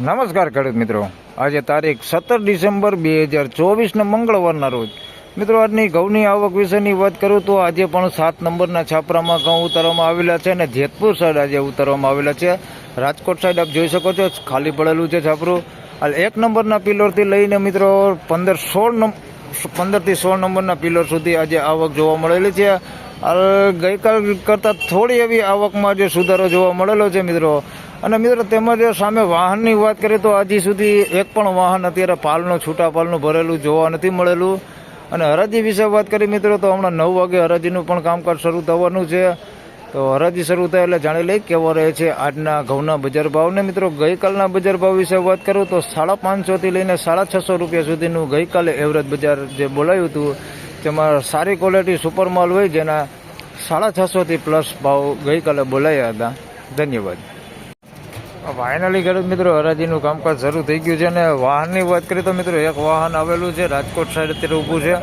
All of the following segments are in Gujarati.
નમસ્કાર ખેડૂત મિત્રો. આજે તારીખ સત્તર ડિસેમ્બર બે હજાર ચોવીસના મંગળવારના રોજ. મિત્રો, આજની ઘઉંની આવક વિશેની વાત કરું તો આજે પણ સાત નંબરના છાપરામાં ઘઉં ઉતારવામાં આવેલા છે અને જેતપુર સાઈડ આજે ઉતારવામાં આવેલા છે. રાજકોટ સાઈડ આપ જોઈ શકો છો, ખાલી પડેલું છે છાપરું. હાલ એક નંબરના પિલરથી લઈને મિત્રો પંદર સોળ નંબર પંદરથી સોળ નંબરના પિલર સુધી આજે આવક જોવા મળેલી છે. ગઈકાલ કરતાં થોડી એવી આવકમાં જે સુધારો જોવા મળેલો છે મિત્રો. અને મિત્રો, તેમજ સામે વાહનની વાત કરીએ તો હજી સુધી એક પણ વાહન અત્યારે પાલનું, છૂટા પાલનું ભરેલું, જોવા નથી મળેલું. અને હરાજી વિશે વાત કરી મિત્રો, તો હમણાં નવ વાગે હરાજીનું પણ કામકાજ શરૂ થવાનું છે. તો હરાજી શરૂ થાય એટલે જાણી લઈ કેવો રહે છે આજના ઘઉંના બજાર ભાવને મિત્રો, ગઈકાલના બજાર ભાવ વિશે વાત કરું તો સાડા પાંચસોથી લઈને સાડા છસો રૂપિયા સુધીનું ગઈકાલે એવરેજ બજાર જે બોલાયું હતું, તેમાં સારી ક્વોલિટી સુપર માલ હોય, જેના સાડા છસોથી પ્લસ ભાવ ગઈકાલે બોલાયા હતા. ધન્યવાદ. ફાઇનલી ખેડૂત મિત્રો હરાજીનું કામકાજ શરૂ થઈ ગયું છે અને વાહનની વાત કરીએ તો મિત્રો એક વાહન આવેલું છે રાજકોટ સાઈડ અત્યારે ઊભું છે.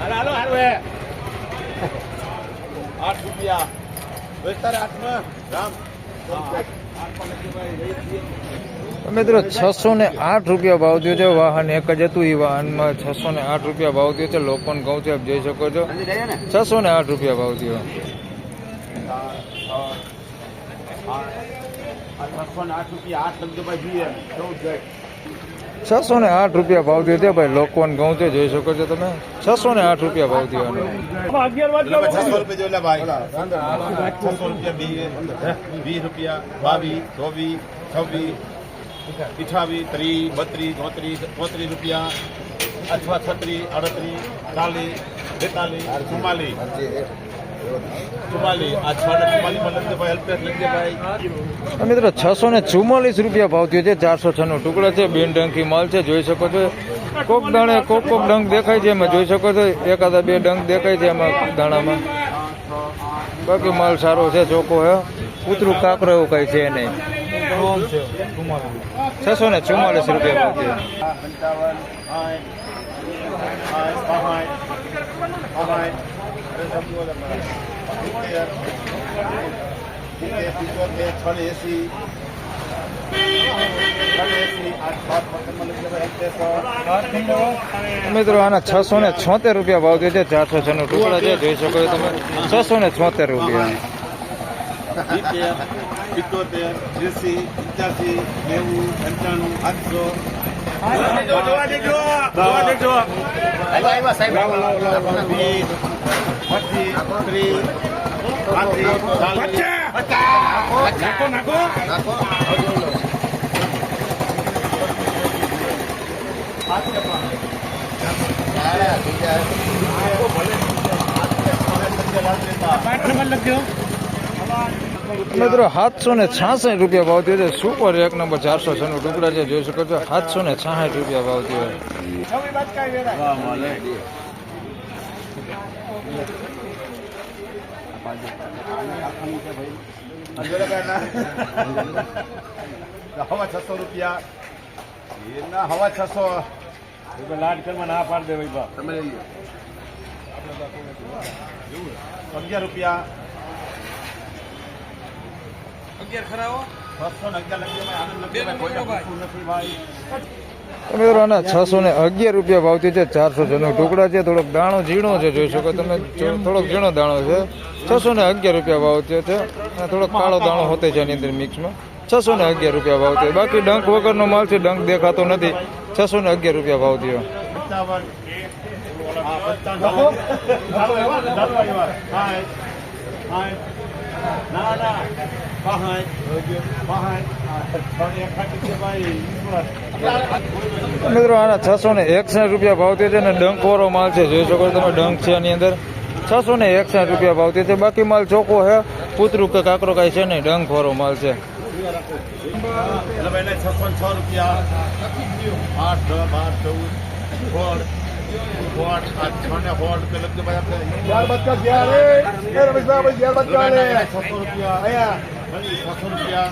હાલો હાલો હાલો હે. આઠ રૂપિયા વિસ્તાર આઠમાં રામ તો મિત્રો છસો ને આઠ રૂપિયા ભાવ થયો છે, વાહન એક જ હતું એ વાહનમાં છસો ને આઠ રૂપિયા ભાવ થયો છે, લોકોને કહું છું, આપ જોઈ શકો છો. છસો ને આઠ રૂપિયા ભાવ થયો. છસો ને આઠ રૂપિયા ભાવ થયો છે, ભાઈ, લોકોને ઘઉં છે, જોઈ શકો છો તમે. છસો ને આઠ રૂપિયા ભાવ થયો રૂપિયા, બાવીસ, ચોવીસ, છવ્વીસ અઠાવીસ ત્રીસ બત્રીસ, ચોત્રીસ ચોત્રીસ રૂપિયા, અથવા છત્રીસ, અડત્રીસ, ચાલીસ, બેતાલીસ, ચુમ્માલીસ. મિત્રો છસો ને ચુમ્માલીસ રૂપિયા ભાવ થયો છે, ચારસો છ નો ટુકડો છે, બેન ડંકી માલ છે, જોઈ શકો છો. કોક દાણે કોક કોક ડંક દેખાય છે એમાં, જોઈ શકો છો. એકાદા બે ડંક દેખાય છે એમાં દાણામાં. બાકી માલ સારો છે, ચોખ્ખો હે કૂતરું કાકરો એવું કઈ છે નહીં. છસો ને ચુમ્માલીસ રૂપિયા મિત્રો, આના છસો ને છોતેર રૂપિયા ભાવ છે. ચારસો છન્નું ટુકડા છે, જોઈ શકો તમે. છસો ને છોતેર રૂપિયા. સિત્તેર સિત્તોતેર ત્રીસી પંચ્યાસી નેવું પંચાણું આઠસો. ત્રીસ પાંત્રીસ ચાલીસ. મિત્રો સાતસો ને છાસઠ રૂપિયા ભાવ થયો છે. સુપર એક નંબર ચારસો છન્નું ટુકડા છે. જોઈ શકો છો સાતસો ને છાસઠ રૂપિયા ભાવ થયો છસો રૂપિયા. એના હવા છસો. લાડ કરવા ના પાડ દે ભાઈ બા તમે અગિયાર રૂપિયા અગિયાર ખરાવો છસો ને અગિયાર લખી આનંદ લખી કોઈ પૂછવું નથી ભાઈ તો મિત્રો આના છસો ને અગિયાર રૂપિયા ભાવ છે ચારસો જણનો ટુકડા છે થોડોક દાણો ઝીણો છે જોઈ શકો તમે થોડોક ઝીણો દાણો છે. છસો ને અગિયાર રૂપિયા ભાવ છે. અને થોડોક કાળો દાણો હોતે છે એની અંદર મિક્સમાં. છસો ને અગિયાર રૂપિયા ભાવ બાકી ડંક વગરનો માલ છે ડંક દેખાતો નથી. છસો ને અગિયાર રૂપિયા ભાવ થયો. ને ના. મિત્રો આના છસો ને એકસઠ રૂપિયા ભાવ થયો છે અને ડંકવાળો માલ છે. જોઈ શકો તમે ડંક છે આની અંદર. છસો ને એકસઠ રૂપિયા ભાવ થયો છે. બાકી માલ ચોખ્ખો છે. પુતરું કે કાકરો કાંઈ છે નહીં. ડંકવાળો માલ છે. છસો છ રૂપિયા. આઠ દસ બાર ચૌદ સોળ સોળ આ છ ને સોળ રૂપિયા લખજો ભાઈ આપણે છસો રૂપિયા અહીંયા છસો રૂપિયા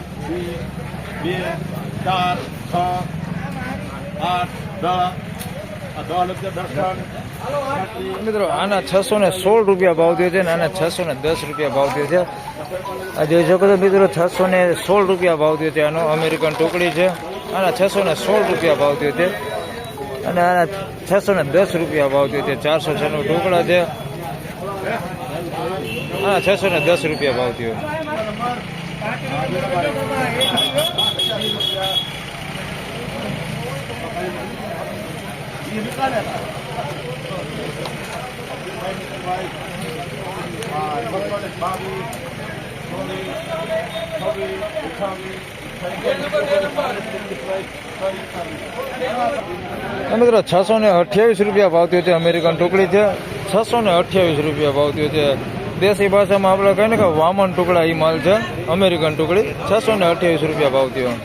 બે ચાર છ આઠ દસ દસ રૂપિયા દર્શન મિત્રો આના છસો ને સોળ રૂપિયા ભાવ થયો છે અને આના છસો ને દસ રૂપિયા ભાવ થયો છે આ જોઈ શકો છો મિત્રો છસો ને સોળ રૂપિયા ભાવ થયો છે આનો અમેરિકન ટુકડી છે આના છસો ને સોળ રૂપિયા ભાવ થયો છે અને આના છસો ને દસ રૂપિયા ભાવ થયો છે, ચારસો છનું ટુકડા છે. આના છસો ને દસ રૂપિયા ભાવ થયો. અને મિત્રો છસો ને અઠ્યાવીસ રૂપિયા ભાવતી હતી અમેરિકન ટુકડી છે. છસો ને અઠ્યાવીસ રૂપિયા ભાવતી છે. દેશી ભાષામાં આપણે કહીએ ને કે વામન ટુકડા એ માલ છે, અમેરિકન ટુકડી. છસો ને અઠ્યાવીસ રૂપિયા ભાવતી વીસ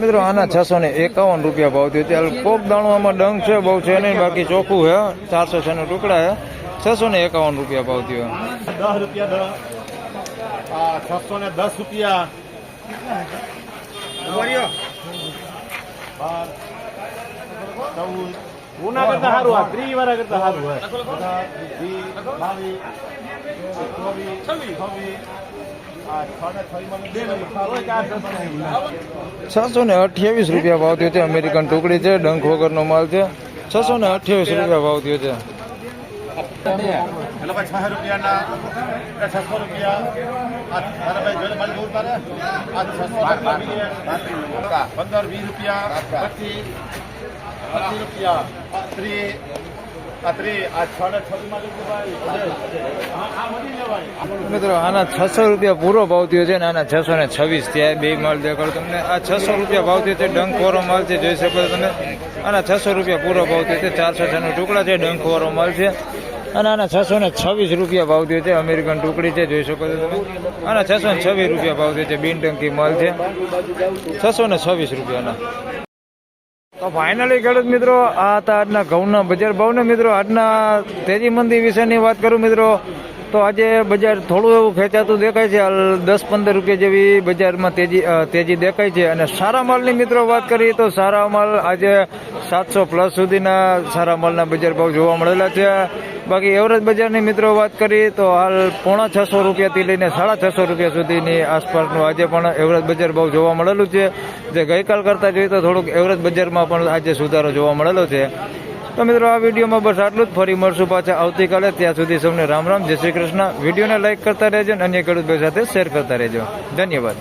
મિત્રો આના છસો ને એકાવન રૂપિયા ભાવતી હતી કોક દાણો આમાં ડંગ છે, બહુ છે નહીં, બાકી ચોખ્ખું છે. ચારસો છનું ટુકડા છે. છસો ને એકાવન રૂપિયા ભાવ થયો. દસ રૂપિયા છસો ને દસ રૂપિયા. બાર. ઉના કરતા સારું આ ત્રીસ વાળા કરતા સારું હોય છસો ને? અઠ્યાવીસ રૂપિયા ભાવ થયો છે. અમેરિકન ટુકડી છે. ડંખ વગરનો માલ છે. છસો ને અઠ્યાવીસ રૂપિયા ભાવ થયો છે. પંદર, વીસ રૂપિયા. મિત્રો, આના છસો રૂપિયા પૂરો ભાવ થયો છે ને આના છસો ને છવ્વીસ ત્યાં બે માલ દેખાડો તમને. આ છસો રૂપિયા ભાવ થયો છે. ડંખવાળો માલ છે. જોઈ શકો તમે. આના છસો રૂપિયા પૂરો ભાવ થયો છે. ચારસો છનો ટુકડા છે. ડંખવાળો માલ છે. અને આના છસો ને છવ્વીસ રૂપિયા ભાવ થયો છે, અમેરિકન ટુકડી છે, જોઈ શકો છો તમે. આના છસો ને છવ્વીસ રૂપિયા ભાવ થયો છે, બિન ટંકી માલ છે. છસો ને છવ્વીસ રૂપિયાના. તો ફાઇનલી ખેડૂત મિત્રો, આ હતા આજના ઘઉંના બજાર ભાવને. મિત્રો, આજના તેજી મંદી વિશેની વાત કરું મિત્રો, તો આજે બજાર થોડું એવું ખેંચાતું દેખાય છે. દસ પંદર રૂપિયા જેવી બજારમાં તેજી તેજી દેખાય છે. અને સારા માલની મિત્રો વાત કરીએ તો સારા માલ આજે સાતસો પ્લસ સુધીના સારા માલના બજાર ભાવ જોવા મળેલા છે. બાકી એવરેજ બજારની મિત્રો વાત કરીએ તો હાલ પોણા છસો રૂપિયાથી લઈને સાડા છસો રૂપિયા સુધીની આસપાસનું આજે પણ એવરેજ બજાર ભાવ જોવા મળેલું છે. જે ગઈકાલ કરતાં જોઈએ તો થોડુંક એવરેજ બજારમાં પણ આજે સુધારો જોવા મળેલો છે. તો મિત્રો, આ વિડીયોમાં બસ આટલું જ. ફરી મળશું પાછા આવતીકાલે. ત્યાં સુધી સૌને રામ રામ. જય શ્રી કૃષ્ણ. વિડીયોને લાઇક કરતા રહેજો અને અન્ય ખેડૂતભાઈ સાથે શેર કરતા રહેજો. ધન્યવાદ.